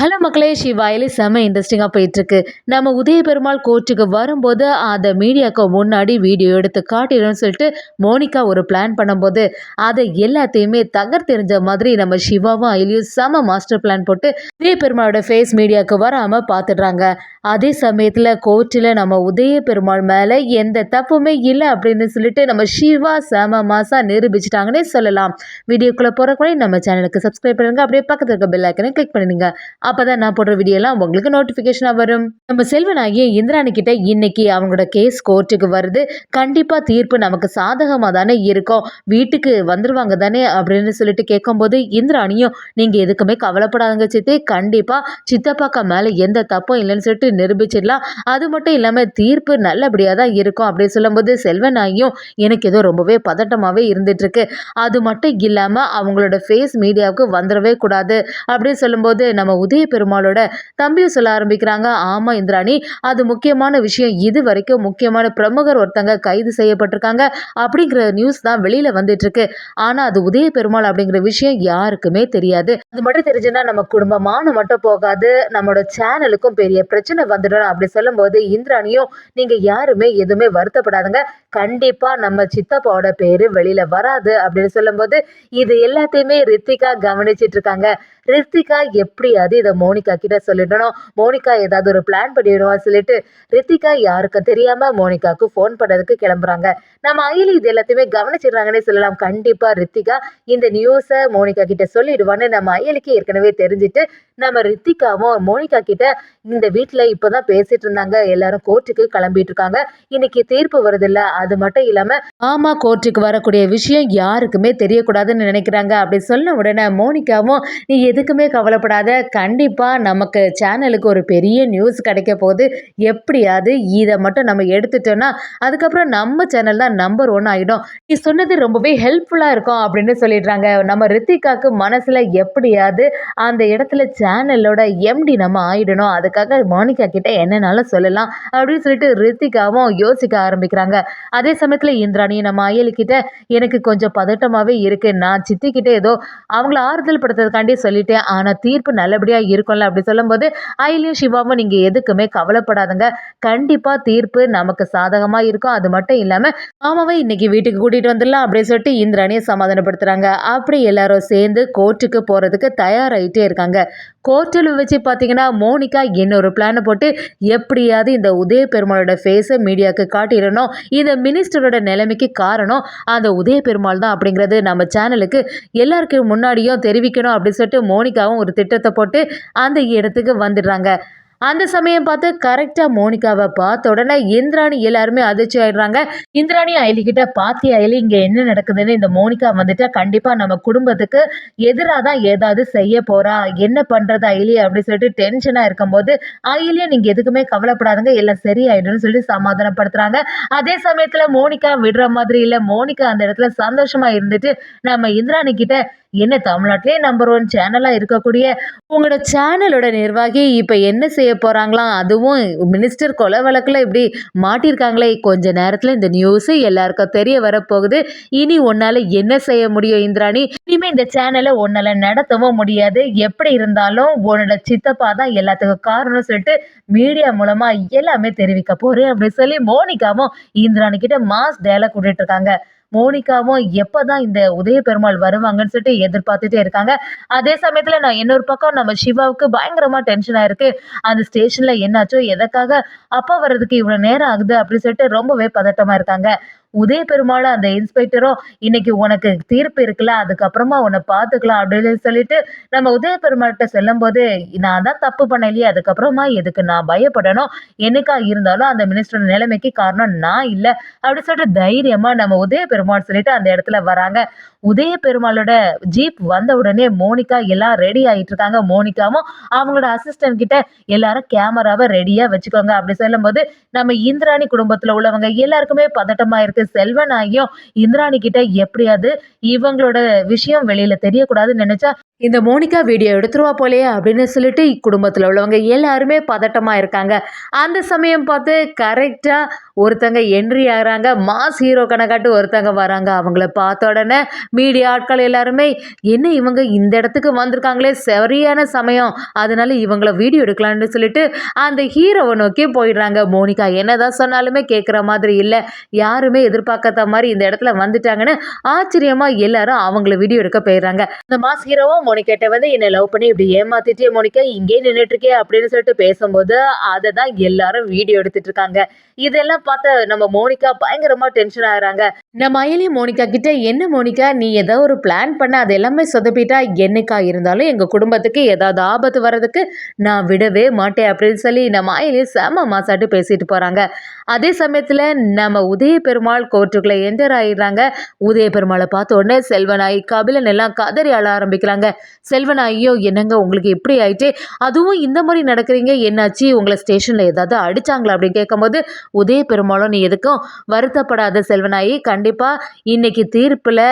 Hello மக்களே சிவாயிலே செம்ம இன்ட்ரெஸ்டிங்காக போயிட்டுருக்கு. நம்ம உதய பெருமாள் கோர்ட்டுக்கு வரும்போது அதை மீடியாவுக்கு முன்னாடி வீடியோ எடுத்து காட்டிடும்னு சொல்லிட்டு மோனிகா ஒரு பிளான் பண்ணும்போது அதை எல்லாத்தையுமே தகர்த்தெறிஞ்ச மாதிரி நம்ம சிவாவும் அயிலியும் செம மாஸ்டர் பிளான் போட்டு உதய பெருமாளோட ஃபேஸ் மீடியாவுக்கு வராமல் பார்த்துடுறாங்க. அதே சமயத்தில் கோர்ட்டில் நம்ம உதய பெருமாள் மேலே எந்த தப்புமே இல்லை அப்படின்னு சொல்லிட்டு நம்ம சிவா செம மாசாக நிரூபிச்சிட்டாங்கன்னே சொல்லலாம். வீடியோக்குள்ளே போகிறக்குள்ளே நம்ம சேனலுக்கு சப்ஸ்கிரைப் பண்ணுங்க. அப்படியே பக்கத்தில் இருக்க பெல் ஐக்கனை கிளிக் பண்ணிடுங்க. அப்பதான் நான் போடுற வீடியோலாம் உங்களுக்கு நோட்டிஃபிகேஷனாக வரும். நம்ம செல்வனாகிய இந்திராணி கிட்ட இன்னைக்கு அவங்களோட கேஸ் கோர்ட்டுக்கு வருது. கண்டிப்பாக தீர்ப்பு நமக்கு சாதகமாக தானே இருக்கும். வீட்டுக்கு வந்துருவாங்க தானே அப்படின்னு சொல்லிட்டு கேட்கும்போது இந்திராணியும் நீங்கள் எதுக்குமே கவலைப்படாதுங்க சித்தி. கண்டிப்பாக சித்தப்பாக்கா மேலே எந்த தப்பும் இல்லைன்னு சொல்லிட்டு நிரூபிச்சிடலாம். அது மட்டும் இல்லாமல் தீர்ப்பு நல்லபடியாக தான் இருக்கும். அப்படின்னு சொல்லும்போது செல்வனாயும் எனக்கு ஏதோ ரொம்பவே பதட்டமாகவே இருந்துட்டுருக்கு. அது மட்டும் இல்லாமல் அவங்களோட ஃபேஸ் மீடியாவுக்கு வந்துடவே கூடாது. அப்படின்னு சொல்லும்போது நம்ம உதய பெருமாளோட தம்பியை சொல்ல ஆரம்பிக்கிறாங்க. ஆமா இந்திராணி அது முக்கியமான விஷயம். இது வரைக்கும் முக்கியமான பிரமுகர் ஒருத்தங்க கைது செய்யப்பட்டிருக்காங்க அப்படிங்கிற நியூஸ் தான் வெளியில வந்துட்டு இருக்கு ஆனா அது உதய பெருமாள் அப்படிங்கிற விஷயம் யாருக்குமே தெரியாது. அது மட்டும் தெரிஞ்சுன்னா நம்ம குடும்பமான மட்டும் போகாது. நம்மளோட சேனலுக்கும் பெரிய பிரச்சனை வந்துடும். அப்படி சொல்லும்போது இந்திராணியும் நீங்க யாருமே எதுவுமே வருத்தப்படாதுங்க. கண்டிப்பா நம்ம சித்தப்பாவோட பேரு வெளியில வராது அப்படின்னு சொல்லும்போது இது எல்லாத்தையுமே ரித்திகா கவனிச்சிட்டு இருக்காங்க. ரித்திகா எப்படியாவது இதை மோனிகா கிட்ட சொல்லிடணும். மோனிகா ஏதாவது ஒரு பிளான் பண்ணிடுவோம் சொல்லிட்டு ரித்திகா யாருக்கும் தெரியாம மோனிகாவுக்கு ஃபோன் பண்ணதுக்கு கிளம்புறாங்க. நம்ம அயலி இது எல்லாத்தையுமே கவனிச்சிடுறாங்கன்னே சொல்லலாம். கண்டிப்பா ரித்திகா இந்த நியூஸை மோனிகா கிட்ட சொல்லிடுவான்னு நம்ம அயலிக்கு ஏற்கனவே தெரிஞ்சுட்டு நம்ம ரித்திகாவும் மோனிகா கிட்ட இந்த வீட்டில் இப்போதான் பேசிட்டு இருந்தாங்க. எல்லாரும் கோர்ட்டுக்கு கிளம்பிட்டு இருக்காங்க. இன்னைக்கு தீர்ப்பு வருதில்ல? அது மட்டும் இல்லாம ஆமா கோர்ட்டுக்கு வரக்கூடிய விஷயம் யாருக்குமே தெரியக்கூடாதுன்னு நினைக்கிறாங்க. அப்படி சொன்ன உடனே மோனிகாவும் நீ எதுக்குமே கவலைப்படாத. கண்டிப்பாக நமக்கு சேனலுக்கு ஒரு பெரிய நியூஸ் கிடைக்க போகுது. எப்படியாவது இதை மட்டும் நம்ம எடுத்துட்டோன்னா அதுக்கப்புறம் நம்ம சேனல் தான் நம்பர் ஒன் ஆகிடும் நீ சொன்னது ரொம்பவே ஹெல்ப்ஃபுல்லாக இருக்கும். அப்படின்னு சொல்லிடுறாங்க. நம்ம ரித்திகாவுக்கு மனசில் எப்படியாவது அந்த இடத்துல சேனலோட எம்டி நம்ம ஆயிடணும். அதுக்காக மோனிகா கிட்ட என்னன்னாலும் சொல்லலாம் அப்படின்னு சொல்லிட்டு ரித்திகாவும் யோசிக்க ஆரம்பிக்கிறாங்க. அதே சமயத்தில் இந்திராணி நம்ம அயலிக்கிட்ட எனக்கு கொஞ்சம் பதட்டமாகவே இருக்கு. நான் சித்தி கிட்ட ஏதோ அவங்கள ஆறுதல் படுத்துறதுக்காண்டி சொல்லிட்டேன். ஆனால் தீர்ப்பு நல்லபடியாக இருக்கும்ல அப்படி சொல்லும்போது அயிலியும் சிவாவும் நீங்கள் எதுக்குமே கவலைப்படாதுங்க. கண்டிப்பாக தீர்ப்பு நமக்கு சாதகமாக இருக்கும். அது மட்டும் இல்லாமல் மாமாவை இன்னைக்கு வீட்டுக்கு கூட்டிகிட்டு வந்துடலாம் அப்படின்னு சொல்லிட்டு இந்திராணியை சமாதானப்படுத்துகிறாங்க அப்படி எல்லாரும் சேர்ந்து கோர்ட்டுக்கு போகிறதுக்கு தயாராகிட்டே இருக்காங்க. கோர்ட்டில் வச்சு பார்த்தீங்கன்னா மோனிகா இன்னொரு பிளானை போட்டு எப்படியாவது இந்த உதய பெருமாளோட ஃபேஸை மீடியாவுக்கு காட்டிடணும். இந்த மினிஸ்டரோட நிலைமைக்கு காரணம் அந்த உதய பெருமாள் தான் அப்படிங்கிறது நம்ம சேனலுக்கு எல்லாருக்கும் முன்னாடியும் தெரிவிக்கணும் அப்படின்னு சொல்லிட்டு மோனிகாவும் ஒரு திட்டத்தை போட்டு அந்த இடத்துக்கு வந்துடுறாங்க. அந்த சமயம் பார்த்து கரெக்டாக மோனிகாவை பார்த்த உடனே இந்திராணி எல்லாருமே அதிர்ச்சி ஆயிடுறாங்க. இந்திராணி அயலி கிட்ட பாத்தி அயலி இங்கே என்ன நடக்குதுன்னு இந்த மோனிகா வந்துட்டா கண்டிப்பாக நம்ம குடும்பத்துக்கு எதிராக தான் ஏதாவது செய்ய போறா என்ன பண்ணுறது அயலி அப்படின்னு சொல்லிட்டு டென்ஷனாக இருக்கும்போது அயலியை நீங்கள் எதுக்குமே கவலைப்படாதுங்க எல்லாம் சரியாயிடும்னு சொல்லிட்டு சமாதானப்படுத்துறாங்க. அதே சமயத்தில் மோனிகா விடுற மாதிரி இல்லை மோனிகா அந்த இடத்துல சந்தோஷமாக இருந்துட்டு நம்ம இந்திராணி கிட்ட என்ன தமிழ்நாட்டிலே நம்பர் ஒன் சேனலாக இருக்கக்கூடிய உங்களோட சேனலோட நிர்வாகி இப்போ என்ன செய்ய போகிறாங்களாம் அதுவும் மினிஸ்டர் கொலை வழக்கில் இப்படி மாட்டியிருக்காங்களே கொஞ்ச நேரத்தில் இந்த நியூஸு எல்லாருக்கும் தெரிய வரப்போகுது. இனி உன்னால் என்ன செய்ய முடியும் இந்திராணி? இனிமேல் இந்த சேனலை உன்னால் நடத்தவும் முடியாது. எப்படி இருந்தாலும் உன்னோட சித்தப்பா தான் எல்லாத்துக்கும் காரணம் சொல்லிட்டு மீடியா மூலமாக எல்லாமே தெரிவிக்க போகிறேன் அப்படின்னு சொல்லி மோனிகாவும் இந்திராணி கிட்ட மாஸ் டேலாக் விட்டுட்டு இருக்காங்க. மோனிகாவும் எப்போ தான் இந்த உதய பெருமாள் வருவாங்கன்னு சொல்லிட்டு எதிர்பார்த்துட்டே இருக்காங்க. அதே சமயத்தில் நான் இன்னொரு பக்கம் நம்ம சிவாவுக்கு பயங்கரமாக டென்ஷன் ஆயிருக்கு. அந்த ஸ்டேஷனில் என்னாச்சோ எதற்காக அப்பா வர்றதுக்கு இவ்வளோ நேரம் ஆகுது அப்படின்னு சொல்லிட்டு ரொம்பவே பதட்டமாக இருக்காங்க. உதய பெருமாளும் அந்த இன்ஸ்பெக்டரும் இன்னைக்கு உனக்கு தீர்ப்பு இருக்குல்ல அதுக்கப்புறமா உன்னை பார்த்துக்கலாம் அப்படின்னு சொல்லிட்டு நம்ம உதய பெருமாள்கிட்ட சொல்லும் போது நான் தான் தப்பு பண்ணலையே அதுக்கப்புறமா எதுக்கு நான் பயப்படணும்? என்னைக்கா இருந்தாலும் அந்த மினிஸ்டர் நிலைமைக்கு காரணம் நான் இல்லை. அப்படின்னு சொல்லிட்டு தைரியமா நம்ம உதய பெருமாள் சொல்லிட்டு அந்த இடத்துல வராங்க. உதய பெருமாளோட ஜீப் வந்த உடனே மோனிகா எல்லாம் ரெடி ஆகிட்டு இருக்காங்க. மோனிகாவும் அவங்களோட அசிஸ்டன்ட் கிட்ட எல்லாரும் கேமராவை ரெடியா வச்சுக்கோங்க. அப்படி சொல்லும்போது நம்ம இந்திராணி குடும்பத்துல உள்ளவங்க எல்லாருக்குமே பதட்டமா இருக்கு. செல்வனாகியும் இந்திராணி கிட்ட எப்படியாவது இவங்களோட விஷயம் வெளியில தெரியக்கூடாதுன்னு நினைச்சா இந்த மோனிகா வீடியோ எடுத்துருவா போலையே அப்படின்னு சொல்லிட்டு குடும்பத்தில் உள்ளவங்க எல்லாருமே பதட்டமாக இருக்காங்க. அந்த சமயம் பார்த்து கரெக்டாக ஒருத்தங்க என்ட்ரி ஆகிறாங்க. மாஸ் ஹீரோ கணக்காட்டு ஒருத்தங்க வராங்க. அவங்கள பார்த்த உடனே மீடியா ஆட்கள் எல்லாருமே என்ன இவங்க இந்த இடத்துக்கு வந்திருக்காங்களே? சரியான சமயம். அதனால இவங்கள வீடியோ எடுக்கலான்னு சொல்லிட்டு அந்த ஹீரோவை நோக்கி போயிடுறாங்க. மோனிகா என்னதான் சொன்னாலுமே கேட்குற மாதிரி இல்லை. யாருமே எதிர்பார்க்காத மாதிரி இந்த இடத்துல வந்துட்டாங்கன்னு ஆச்சரியமாக எல்லாரும் அவங்கள வீடியோ எடுக்க போயிடுறாங்க. இந்த மாஸ் ஹீரோவும் மோனிகாட்ட வந்து என்னை லவ் பண்ணி இப்படி ஏமாத்திட்டே மோனிகா இங்கே நின்றுட்டு இருக்கே அப்படின்னு சொல்லிட்டு பேசும்போது அதை தான் எல்லாரும் வீடியோ எடுத்துட்டு இருக்காங்க இதெல்லாம் பார்த்து நம்ம மோனிகா பயங்கரமா டென்ஷன் ஆகுறாங்க. நம்ம அயலி மோனிகா கிட்ட என்ன மோனிகா நீ ஏதோ ஒரு பிளான் பண்ண அது எல்லாமே சொதப்பிட்டா என்னைக்கா இருந்தாலும் எங்க குடும்பத்துக்கு ஏதாவது ஆபத்து வர்றதுக்கு நான் விடவே மாட்டேன் அப்படின்னு சொல்லி நம்ம அயலி செம மாசாட்டு பேசிட்டு போறாங்க. அதே சமயத்துல நம்ம உதய பெருமாள் கோர்ட்டுக்குள்ள என்டர் ஆயிடுறாங்க. உதய பெருமாளை பார்த்த உடனே செல்வனாய் கபிலன் எல்லாம் கதறி அழ ஆரம்பிக்கிறாங்க. செல்வன் ஐயோ என்னங்க உங்களுக்கு எப்படி ஆயிட்டு? அதுவும் இந்த மாதிரி நடக்கிறீங்க என்னாச்சு? உங்களை ஸ்டேஷனில் ஏதாவது அடிச்சாங்களா அப்படின்னு கேட்கும்போது உதய பெருமாளும் நீ எதுக்கும் வருத்தப்படாத செல்வனாயி கண்டிப்பாக இன்னைக்கு தீர்ப்பில்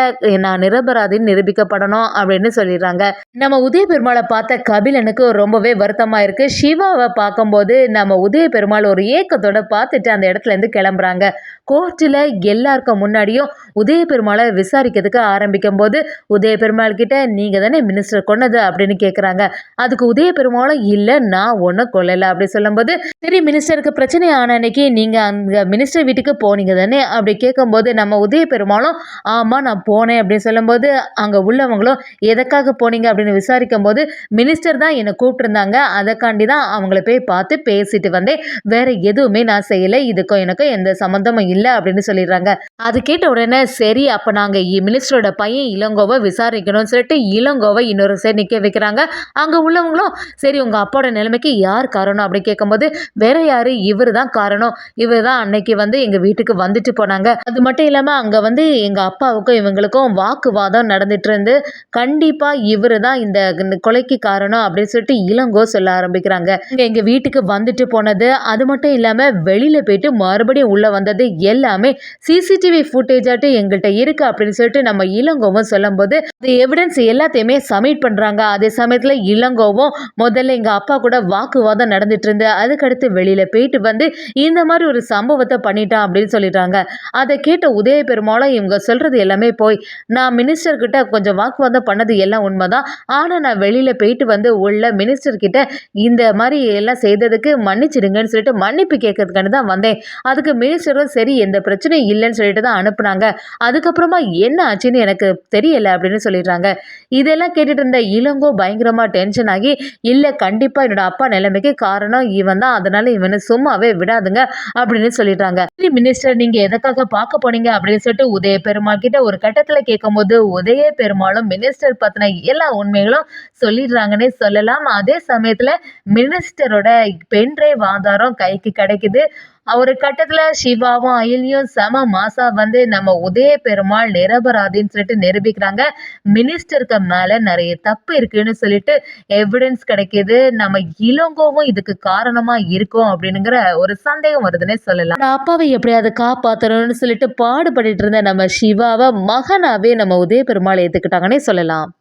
நான் நிரபராதின்னு நிரூபிக்கப்படணும் அப்படின்னு சொல்லிடுறாங்க. நம்ம உதய பெருமாளை பார்த்த கபிலனுக்கு ரொம்பவே வருத்தமாக இருக்குது சிவாவை பார்க்கும்போது நம்ம உதய பெருமாள் ஒரு ஏக்கத்தோட பார்த்துட்டு அந்த இடத்துல இருந்து கிளம்புறாங்க. கோர்ட்டில் எல்லாருக்கும் முன்னாடியும் உதய பெருமாளை விசாரிக்கிறதுக்கு ஆரம்பிக்கும் போது உதய பெருமாள் கிட்ட நீங்கள் தானே மினிஸ்டர் கொன்னது அப்படின்னு கேட்குறாங்க அதுக்கு உதய பெருமாளும் இல்லை நான் ஒன்றும் கொல்லலை அப்படி சொல்லும்போது சரி மினிஸ்டருக்கு பிரச்சனை ஆன அன்னைக்கு நீங்கள் அங்கே மினிஸ்டர் வீட்டுக்கு போனீங்க தானே? அப்படி கேட்கும்போது நம்ம உதய பெருமாளும் ஆமாம் நான் போனேன் அப்படின்னு சொல்லும்போது அங்கே உள்ளவங்களும் எதற்காக போனீங்க? அப்படின்னு விசாரிக்கும் போது மினிஸ்டர் தான் என்னை கூப்பிட்டுருந்தாங்க. அதைக்காண்டி தான் அவங்கள போய் பார்த்து பேசிட்டு வந்தேன். வேற எதுவுமே நான் செய்யலை. இதுக்கும் எனக்கும் எந்த சம்மந்தமும் இல்லை அப்படின்னு சொல்லிடுறாங்க. அது கேட்ட உடனே சரி அப்போ நாங்கள் மினிஸ்டரோட பையன் இளங்கோவை விசாரிக்கணும்னு சொல்லிட்டு இளங்கோவை இன்னொரு சைடு நிற்க வைக்கிறாங்க. அங்கே உள்ளவங்களும் சரி உங்கள் அப்பாவோட நிலைமைக்கு யார் காரணம்? அப்படின்னு கேட்கும்போது வேற யார்? இவர் தான் காரணம். இவர் தான் அன்னைக்கு வந்து எங்கள் வீட்டுக்கு வந்துட்டு போனாங்க. அது மட்டும் இல்லாமல் அங்கே வந்து எங்கள் அப்பாவுக்கும் இவங்களுக்கும் வாக்குவாதம் நடந்துட்டு இருந்து கண்டிப்பாக இவர் தான் இந்த இந்த கொலைக்கு காரணம் அப்படின்னு சொல்லிட்டு இளங்கோ சொல்ல ஆரம்பிக்கிறாங்க. இங்கே எங்கள் வீட்டுக்கு வந்துட்டு போனது அது மட்டும் இல்லாமல் வெளியில் போயிட்டு மறுபடியும் உள்ளே வந்தது எல்லாமே சிசிடிவி ஃபுட்டேஜாட்டு எங்கள்கிட்ட இருக்குது அப்படின்னு சொல்லிட்டு நம்ம இளங்கோவும் சொல்லும்போது அந்த எவிடன்ஸ் எல்லாத்தையுமே சப்மிட் பண்ணுறாங்க அதே சமயத்தில் இளங்கோவும் முதல்ல எங்கள் அப்பா கூட வாக்குவாதம் நடந்துட்டு இருந்து அதுக்கடுத்து வெளியில் போயிட்டு வந்து இந்த மாதிரி ஒரு சம்பவத்தை பண்ணிட்டான் அப்படின்னு சொல்லிட்டாங்க. அதை கேட்ட உதய பெருமாளும் இவங்க சொல்கிறது எல்லாமே போய் நான் மினிஸ்டர்கிட்ட கொஞ்சம் வாக்குவாதம் பண்ணது எல்லாம் உண்மைதான். ஆனால் நான் வெளியில் போயிட்டு வந்து உள்ள மினிஸ்டர்கிட்ட இந்த மாதிரி எல்லாம் செய்ததுக்கு மன்னிச்சிடுங்கன்னு சொல்லிட்டு மன்னிப்பு கேட்கறதுக்கான தான் வந்தேன். அதுக்கு மினிஸ்டரும் சரி எந்த பிரச்சனையும் இல்லைன்னு சொல்லிட்டு தான் அனுப்புனாங்க. அதுக்கப்புறமா என்ன ஆச்சுன்னு எனக்கு தெரியலை அப்படின்னு சொல்லிடுறாங்க. இதெல்லாம் கேட்டுட்டு இருந்த இளங்கோ பயங்கரமாக டென்ஷன் ஆகி இல்லை கண்டிப்பாக என்னோட அப்பா நிலைமைக்கு காரணம் இவன் தான். அதனால இவனை சும்மாவே விடாதுங்க அப்படின்னு சொல்லிடுறாங்க. மினிஸ்டர் நீங்கள் எதுக்காக பார்க்க போனீங்க? அப்படின்னு சொல்லிட்டு உதய பெருமாள் கிட்ட ஒரு கட்டத்தில் கேட்கும்போது உதய பெருமாளும் மினிஸ்டர் பற்றின எல்லா உண்மைகளும் சொல்லிடுறாங்கன்னே சொல்லலாம். அதே சமயத்தில் மினிஸ்டரோட பென்ட்ரைவ் ஆதாரம் கைக்கு கிடைக்குது. ஒரு கட்டத்தில் சிவாவும் அயலியும் செம மாசா வந்து நம்ம உதய பெருமாள் நிரபராதின்னு சொல்லிட்டு நிரூபிக்கிறாங்க. மினிஸ்டருக்கு மேலே நிறைய தப்பு இருக்குன்னு சொல்லிட்டு எவிடன்ஸ் கிடைக்கிது. நம்ம இளங்கோவும் இதுக்கு காரணமாக இருக்கும் அப்படிங்கிற ஒரு சந்தேகம் வருதுன்னே சொல்லலாம். அப்பாவை எப்படியாவது காப்பாத்தணும்னு சொல்லிட்டு பாடுபட்டு இருந்த நம்ம சிவாவை மகனாவே நம்ம உதய பெருமாள் ஏற்றுக்கிட்டாங்கன்னே சொல்லலாம்.